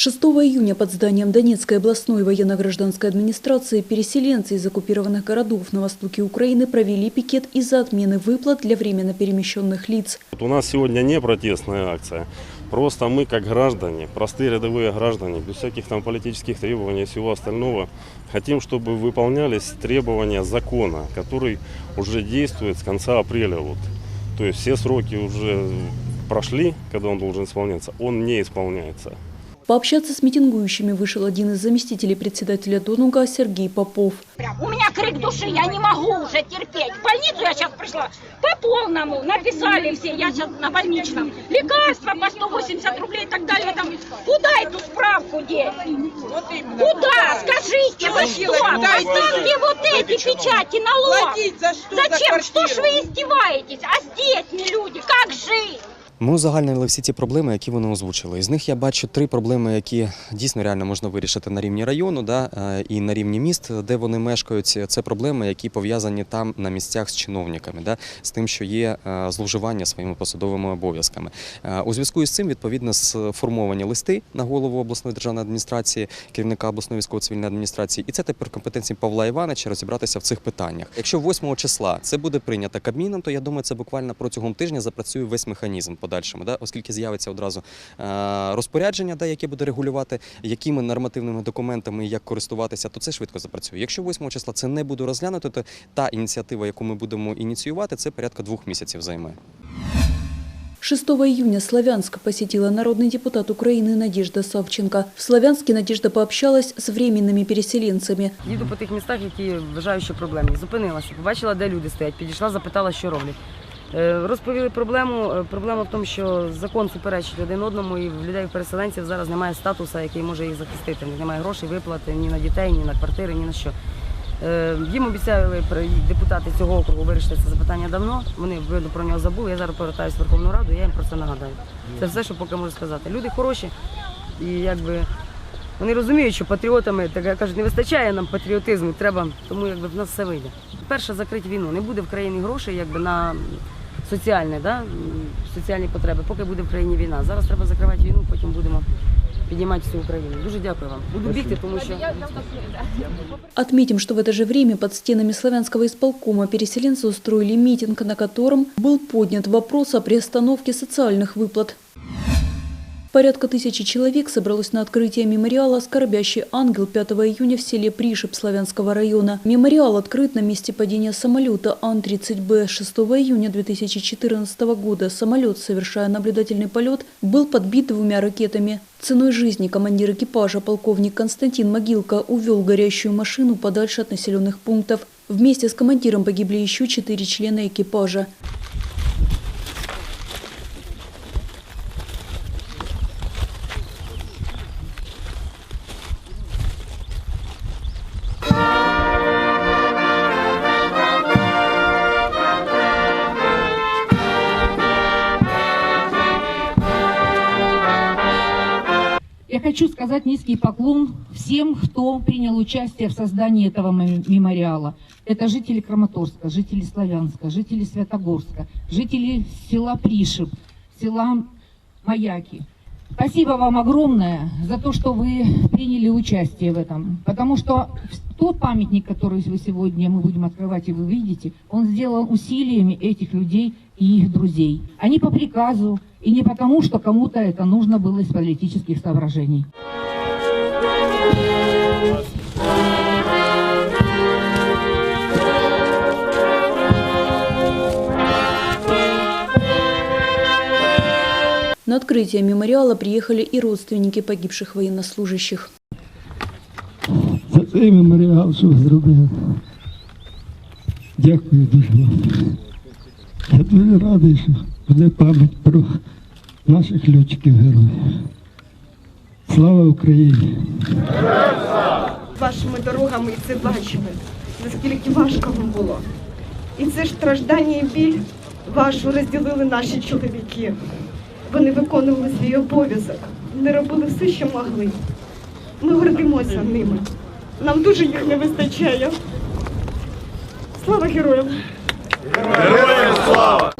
6 июня под зданием Донецкой областной военно-гражданской администрации переселенцы из оккупированных городов на востоке Украины провели пикет из-за отмены выплат для временно перемещенных лиц. У нас сегодня не протестная акция. Просто мы, как граждане, простые рядовые граждане, без всяких там политических требований и всего остального, хотим, чтобы выполнялись требования закона, который уже действует с конца апреля. Вот. То есть все сроки уже прошли, когда он должен исполняться, он не исполняется. Пообщаться с митингующими вышел один из заместителей председателя Донуга Сергей Попов. Прям. У меня крик души, я не могу уже терпеть. В больницу я сейчас пришла по полному, написали все, я сейчас на больничном. Лекарства по 180 рублей и так далее. Там. Куда эту справку деть? Куда? Скажите, вы что? Поставьте вот эти печати на лоб. Зачем? За Что ж вы издеваетесь? А с детьми люди, как жить? Ми узагальнили всі ті проблеми, які вони озвучили. Із них я бачу три проблеми, які дійсно реально можна вирішити на рівні району да, е, і на рівні міст, де вони мешкають. Це проблеми, які пов'язані там на місцях з чиновниками, да, з тим, що є е, зловживання своїми посадовими обов'язками. Е, У зв'язку із цим відповідно сформовані листи на голову обласної державної адміністрації, керівника обласної військово-цивільної адміністрації, і це тепер компетенції Павла Івановича розібратися в цих питаннях. Якщо 8 числа це буде прийнято Кабміном, то я думаю, це буквально протягом тижня запрацює весь механізм подальшому, да? оскільки з'явиться одразу е, розпорядження, да, яке буде регулювати, якими нормативними документами і як користуватися, то це швидко запрацює. Якщо 8 числа це не буде розглянуто, то та ініціатива, яку ми будемо ініціювати, це порядка двох місяців займе. 6 июня Славянск посетила народный депутат Украины Надежда Савченко. В Славянске Надежда пообщалась с временными переселенцами. Їду по тих містах, які вважаю, що проблемні. Зупинилася, побачила, де люди стоять, підійшла, запитала, що роблять. Е, Розповіли проблему. Е, Проблема в тому, що закон суперечить один одному, і в людей-переселенців зараз немає статусу, який може їх захистити. Немає грошей, виплати ні на дітей, ні на квартири, ні на що. Е, Їм обіцяли депутати цього округу вирішити це запитання давно. Вони видно про нього забули. Я зараз повертаюся в Верховну Раду, я їм про це нагадаю. Це все, що поки можу сказати. Люди хороші і якби вони розуміють, що патріотами так кажуть, не вистачає нам патріотизму. Треба, тому якби в нас все вийде. Перше закрити війну. Не буде в країні грошей, якби на соціальне, да? м, соціальні потреби, поки буде в країні війна. Зараз треба закривати війну, потім будемо піднімати всю Україну. Дуже дякую вам. Буду бігти, тому що Отметим, что в это же время под стенами славянского исполкома переселенцы устроили митинг, на котором был поднят вопрос о приостановке социальных выплат. Порядка тысячи человек собралось на открытие мемориала «Скорбящий ангел» 5 июня в селе Пришип Славянского района. Мемориал открыт на месте падения самолета Ан-30Б 6 июня 2014 года. Самолет, совершая наблюдательный полет, был подбит двумя ракетами. Ценой жизни командир экипажа полковник Константин Могилка увел горящую машину подальше от населенных пунктов. Вместе с командиром погибли еще четыре члена экипажа. Я хочу сказать низкий поклон всем, кто принял участие в создании этого мем- мемориала. Это жители Краматорска, жители Славянска, жители Святогорска, жители села Пришиб, села Маяки. Спасибо вам огромное за то, что вы приняли участие в этом. Потому что тот памятник, который вы сегодня мы будем открывать и вы видите, он сделан усилиями этих людей и их друзей. Они по приказу и не потому, что кому-то это нужно было из политических соображений. На открытие мемориала приехали и родственники погибших военнослужащих. за цей меморіал, що зробили. Дякую дуже вам. Я дуже радий, що буде пам'ять про наших льотчиків-героїв. Слава Україні! Вашими дорогами і це бачили, наскільки важко вам було. І це ж страждання і біль вашу розділили наші чоловіки. Вони виконували свій обов'язок, вони робили все, що могли. Ми гордимося ними. Нам дуже їх не вистачає. Слава героям! Героям слава!